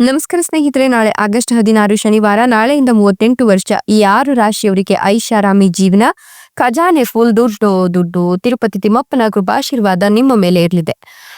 ನಮಸ್ಕಾರ ಸ್ನೇಹಿತರೆ, ನಾಳೆ ಆಗಸ್ಟ್ ಹದಿನಾರು ಶನಿವಾರ, ನಾಳೆಯಿಂದ ಮೂವತ್ತೆಂಟು ವರ್ಷ ಈ ಆರು ರಾಶಿಯವರಿಗೆ ಐಷಾರಾಮಿ ಜೀವನ. ಖಜಾನೆ, ಫುಲ್, ದುಡ್ಡು ದುಡ್ಡು, ತಿರುಪತಿ ತಿಮ್ಮಪ್ಪನ ಕೃಪಾಶೀರ್ವಾದ ನಿಮ್ಮ ಮೇಲೆ ಇರಲಿದೆ.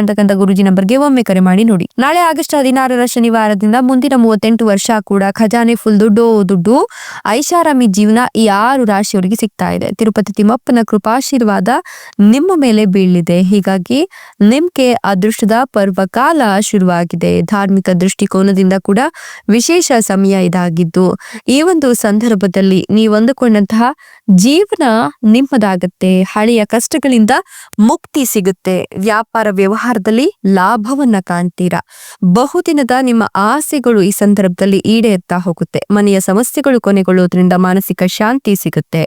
ಕಾಣ್ತಕ್ಕಂಥ ಗುರುಜಿ ನಂಬರ್ಗೆ ಒಮ್ಮೆ ಕರೆ ಮಾಡಿ ನೋಡಿ. ನಾಳೆ ಆಗಸ್ಟ್ ಹದಿನಾರರ ಶನಿವಾರದಿಂದ ಮುಂದಿನ ಮೂವತ್ತೆಂಟು ವರ್ಷ ಕೂಡ ಖಜಾನೆ ಫುಲ್ ದುಡ್ಡು ದುಡ್ಡು, ಐಷಾರಾಮಿ ಜೀವನ ಈ ಆರು ರಾಶಿಯವರಿಗೆ ಸಿಗ್ತಾ ಇದೆ. ತಿರುಪತಿ ತಿಮ್ಮಪ್ಪನ ಕೃಪಾಶೀರ್ವಾದ ನಿಮ್ಮ ಮೇಲೆ ಬೀಳಿದೆ. ಹೀಗಾಗಿ ನಿಮ್ಗೆ ಅದೃಷ್ಟದ ಪರ್ವಕಾಲ ಶುರುವಾಗಿದೆ. ಧಾರ್ಮಿಕ ದೃಷ್ಟಿಕೋನದಿಂದ ಕೂಡ ವಿಶೇಷ ಸಮಯ ಇದಾಗಿದ್ದು, ಈ ಒಂದು ಸಂದರ್ಭದಲ್ಲಿ ನೀವು ಅಂದುಕೊಂಡಂತಹ ಜೀವನ ನಿಮ್ಮದಾಗತ್ತೆ. ಹಳೆಯ ಕಷ್ಟಗಳಿಂದ ಮುಕ್ತಿ ಸಿಗುತ್ತೆ. ವ್ಯಾಪಾರ ವ್ಯವಹಾರದಲ್ಲಿ ಲಾಭವನ್ನ ಕಾಣ್ತೀರಾ? ಬಹುದಿನದ ನಿಮ್ಮ ಆಸೆಗಳು ಈ ಸಂದರ್ಭದಲ್ಲಿ ಈಡೇರ್ತಾ ಹೋಗುತ್ತೆ. ಮನೆಯ ಸಮಸ್ಯೆಗಳು ಕೊನೆಗೊಳ್ಳುವುದರಿಂದ ಮಾನಸಿಕ ಶಾಂತಿ ಸಿಗುತ್ತೆ.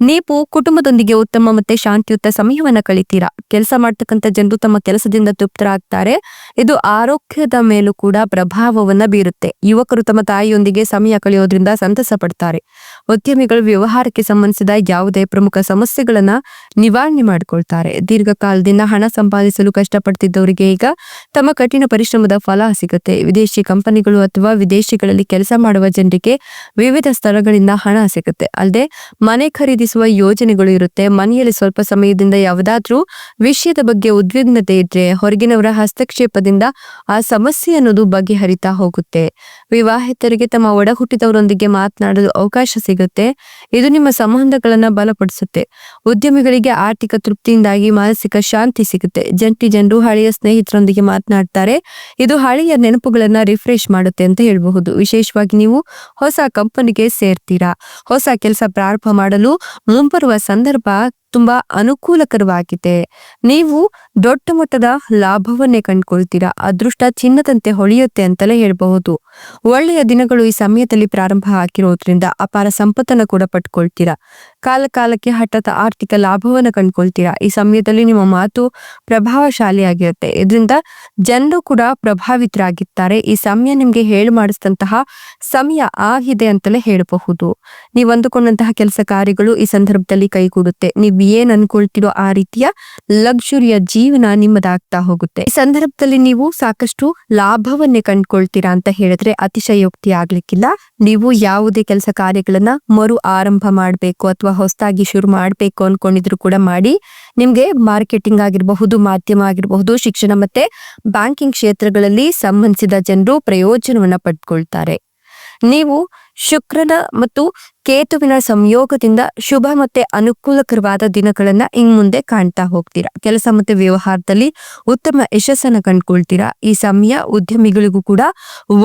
ನೀವು ಕುಟುಂಬದೊಂದಿಗೆ ಉತ್ತಮ ಮತ್ತೆ ಶಾಂತಿಯುತ ಸಮಯವನ್ನ ಕಳಿತೀರಾ? ಕೆಲಸ ಮಾಡ್ತಕ್ಕಂಥ ಜನರು ತಮ್ಮ ಕೆಲಸದಿಂದ ತೃಪ್ತರಾಗ್ತಾರೆ. ಇದು ಆರೋಗ್ಯದ ಮೇಲೂ ಕೂಡ ಪ್ರಭಾವವನ್ನ ಬೀರುತ್ತೆ. ಯುವಕರು ತಮ್ಮ ತಾಯಿಯೊಂದಿಗೆ ಸಮಯ ಕಳೆಯೋದ್ರಿಂದ ಸಂತಸ ಪಡ್ತಾರೆ. ಉದ್ಯಮಿಗಳು ವ್ಯವಹಾರಕ್ಕೆ ಸಂಬಂಧಿಸಿದ ಯಾವುದೇ ಪ್ರಮುಖ ಸಮಸ್ಯೆಗಳನ್ನ ನಿವಾರಣೆ ಮಾಡಿಕೊಳ್ತಾರೆ. ದೀರ್ಘಕಾಲದಿಂದ ಹಣ ಸಂಪಾದಿಸಲು ಕಷ್ಟಪಡ್ತಿದ್ದವರಿಗೆ ಈಗ ತಮ್ಮ ಕಠಿಣ ಪರಿಶ್ರಮದ ಫಲ ಸಿಗುತ್ತೆ. ವಿದೇಶಿ ಕಂಪನಿಗಳು ಅಥವಾ ವಿದೇಶಿಗಳಲ್ಲಿ ಕೆಲಸ ಮಾಡುವ ಜನರಿಗೆ ವಿವಿಧ ಸ್ಥಳಗಳಿಂದ ಹಣ ಸಿಗುತ್ತೆ. ಅಲ್ಲದೆ ಮನೆ ಖರೀದಿಸುವ ಯೋಜನೆಗಳು ಇರುತ್ತೆ. ಮನೆಯಲ್ಲಿ ಸ್ವಲ್ಪ ಸಮಯದಿಂದ ಯಾವುದಾದ್ರೂ ವಿಷಯದ ಬಗ್ಗೆ ಉದ್ವಿಗ್ನತೆ ಇದ್ರೆ ಹೊರಗಿನವರ ಹಸ್ತಕ್ಷೇಪದಿಂದ ಆ ಸಮಸ್ಯೆ ಅನ್ನೋದು ಬಗೆಹರಿತಾ ಹೋಗುತ್ತೆ. ವಿವಾಹಿತರಿಗೆ ತಮ್ಮ ಒಡ ಹುಟ್ಟಿದವರೊಂದಿಗೆ ಮಾತನಾಡಲು ಅವಕಾಶ ಸಿಗುತ್ತೆ. ಇದು ನಿಮ್ಮ ಸಂಬಂಧಗಳನ್ನ ಬಲಪಡಿಸುತ್ತೆ. ಉದ್ಯಮಿಗಳಿಗೆ ಆರ್ಥಿಕ ತೃಪ್ತಿಯಿಂದಾಗಿ ಮಾನಸಿಕ ಶಾಂತಿ ಸಿಗುತ್ತೆ. ಜಂಟಿ ಜನರು ಹಳೆಯ ಸ್ನೇಹಿತರೊಂದಿಗೆ ಮಾತನಾಡ್ತಾರೆ. ಇದು ಹಳೆಯ ನೆನಪುಗಳನ್ನ ರಿಫ್ರೆಶ್ ಮಾಡುತ್ತೆ ಅಂತ ಹೇಳಬಹುದು. ವಿಶೇಷವಾಗಿ ನೀವು ಹೊಸ ಕಂಪನಿಗೆ ಸೇರ್ತೀರಾ? ಹೊಸ ಕೆಲಸ ಪ್ರಾರಂಭ ಮಾಡಲು ಮುಂಬರುವ ಸಂದರ್ಭ ತುಂಬಾ ಅನುಕೂಲಕರವಾಗಿದೆ. ನೀವು ದೊಡ್ಡ ಮಟ್ಟದ ಲಾಭವನ್ನೇ ಕಂಡುಕೊಳ್ತೀರಾ? ಅದೃಷ್ಟ ಚಿನ್ನದಂತೆ ಹೊಳೆಯುತ್ತೆ ಅಂತಲೇ ಹೇಳಬಹುದು. ಒಳ್ಳೆಯ ದಿನಗಳು ಈ ಸಮಯದಲ್ಲಿ ಪ್ರಾರಂಭ ಆಗಿರೋದ್ರಿಂದ ಅಪಾರ ಸಂಪತ್ತನ್ನು ಕೂಡ ಪಟ್ಕೊಳ್ತೀರಾ ಕಾಲ ಕಾಲಕ್ಕೆ ಹಠಾತ್ ಆರ್ಥಿಕ ಲಾಭವನ್ನು ಕಂಡುಕೊಳ್ತೀರಾ? ಈ ಸಮಯದಲ್ಲಿ ನಿಮ್ಮ ಮಾತು ಪ್ರಭಾವಶಾಲಿಯಾಗಿರುತ್ತೆ. ಇದರಿಂದ ಜನರು ಕೂಡ ಪ್ರಭಾವಿತರಾಗಿರ್ತಾರೆ. ಈ ಸಮಯ ನಿಮ್ಗೆ ಹೇಳು ಮಾಡಿಸಿದಂತಹ ಸಮಯ ಆಗಿದೆ ಅಂತಲೇ ಹೇಳಬಹುದು. ನೀವು ಅಂದುಕೊಂಡಂತಹ ಕೆಲಸ ಕಾರ್ಯಗಳು ಈ ಸಂದರ್ಭದಲ್ಲಿ ಕೈಗೂಡುತ್ತೆ. ನೀವು ಏನ್ ಅನ್ಕೊಳ್ತಿರೋ ಆ ರೀತಿಯ ಲಕ್ಸುರಿಯ ಜೀವನ ನಿಮ್ಮದಾಗ್ತಾ ಹೋಗುತ್ತೆ. ಈ ಸಂದರ್ಭದಲ್ಲಿ ನೀವು ಸಾಕಷ್ಟು ಲಾಭವನ್ನೇ ಕಂಡ್ಕೊಳ್ತೀರಾ ಅಂತ ಹೇಳಿದ್ರೆ ಅತಿಶಯೋಕ್ತಿ ಆಗ್ಲಿಕ್ಕಿಲ್ಲ. ನೀವು ಯಾವುದೇ ಕೆಲಸ ಕಾರ್ಯಗಳನ್ನ ಮರು ಆರಂಭ ಮಾಡಬೇಕು ಅಥವಾ ಹೊಸದಾಗಿ ಶುರು ಮಾಡಬೇಕು ಅನ್ಕೊಂಡಿದ್ರು ಕೂಡ ಮಾಡಿ ನಿಮ್ಗೆ ಮಾರ್ಕೆಟಿಂಗ್ ಆಗಿರಬಹುದು, ಮಾಧ್ಯಮ ಆಗಿರಬಹುದು, ಶಿಕ್ಷಣ ಮತ್ತೆ ಬ್ಯಾಂಕಿಂಗ್ ಕ್ಷೇತ್ರಗಳಲ್ಲಿ ಸಂಬಂಧಿಸಿದ ಜನರು ಪ್ರಯೋಜನವನ್ನ ಪಡ್ಕೊಳ್ತಾರೆ. ನೀವು ಶುಕ್ರನ ಮತ್ತು ಕೇತುವಿನ ಸಂಯೋಗದಿಂದ ಶುಭ ಮತ್ತೆ ಅನುಕೂಲಕರವಾದ ದಿನಗಳನ್ನ ಇನ್ ಮುಂದೆ ಕಾಣ್ತಾ ಹೋಗ್ತೀರಾ. ಕೆಲಸ ಮತ್ತೆ ವ್ಯವಹಾರದಲ್ಲಿ ಉತ್ತಮ ಯಶಸ್ಸನ್ನ ಕಂಡ್ಕೊಳ್ತೀರಾ. ಈ ಸಮಯ ಉದ್ಯಮಿಗಳಿಗೂ ಕೂಡ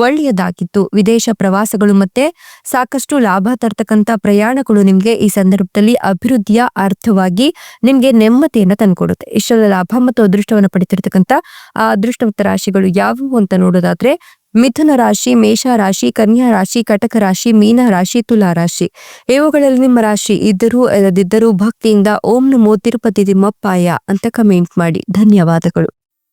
ಒಳ್ಳೆಯದಾಗಿತ್ತು. ವಿದೇಶ ಪ್ರವಾಸಗಳು ಮತ್ತೆ ಸಾಕಷ್ಟು ಲಾಭ ತರ್ತಕ್ಕಂಥ ಪ್ರಯಾಣಗಳು ನಿಮ್ಗೆ ಈ ಸಂದರ್ಭದಲ್ಲಿ ಅಭಿವೃದ್ಧಿಯ ಅರ್ಥವಾಗಿ ನಿಮ್ಗೆ ನೆಮ್ಮದಿಯನ್ನ ತಂದ್ಕೊಡುತ್ತೆ. ಇಷ್ಟೆಲ್ಲ ಲಾಭ ಮತ್ತು ಅದೃಷ್ಟವನ್ನು ಪಡಿತಿರ್ತಕ್ಕಂಥ ಆ ಅದೃಷ್ಟವಂತ ರಾಶಿಗಳು ಯಾವುವು ಅಂತ ನೋಡೋದಾದ್ರೆ ಮಿಥುನ ರಾಶಿ, ಮೇಷ ರಾಶಿ, ಕನ್ಯಾ ರಾಶಿ, ಕಟಕ ರಾಶಿ, ಮೀನ ರಾಶಿ, ತುಲಾ ರಾಶಿ. ಇವುಗಳಲ್ಲಿ ನಿಮ್ಮ ರಾಶಿ ಇದ್ದರೂ ಇಲ್ಲದಿದ್ದರೂ ಭಕ್ತಿಯಿಂದ ಓಂ ನಮೋ ತಿರುಪತಿ ತಿಮ್ಮಪ್ಪಾಯ ಅಂತ ಕಮೆಂಟ್ ಮಾಡಿ. ಧನ್ಯವಾದಗಳು.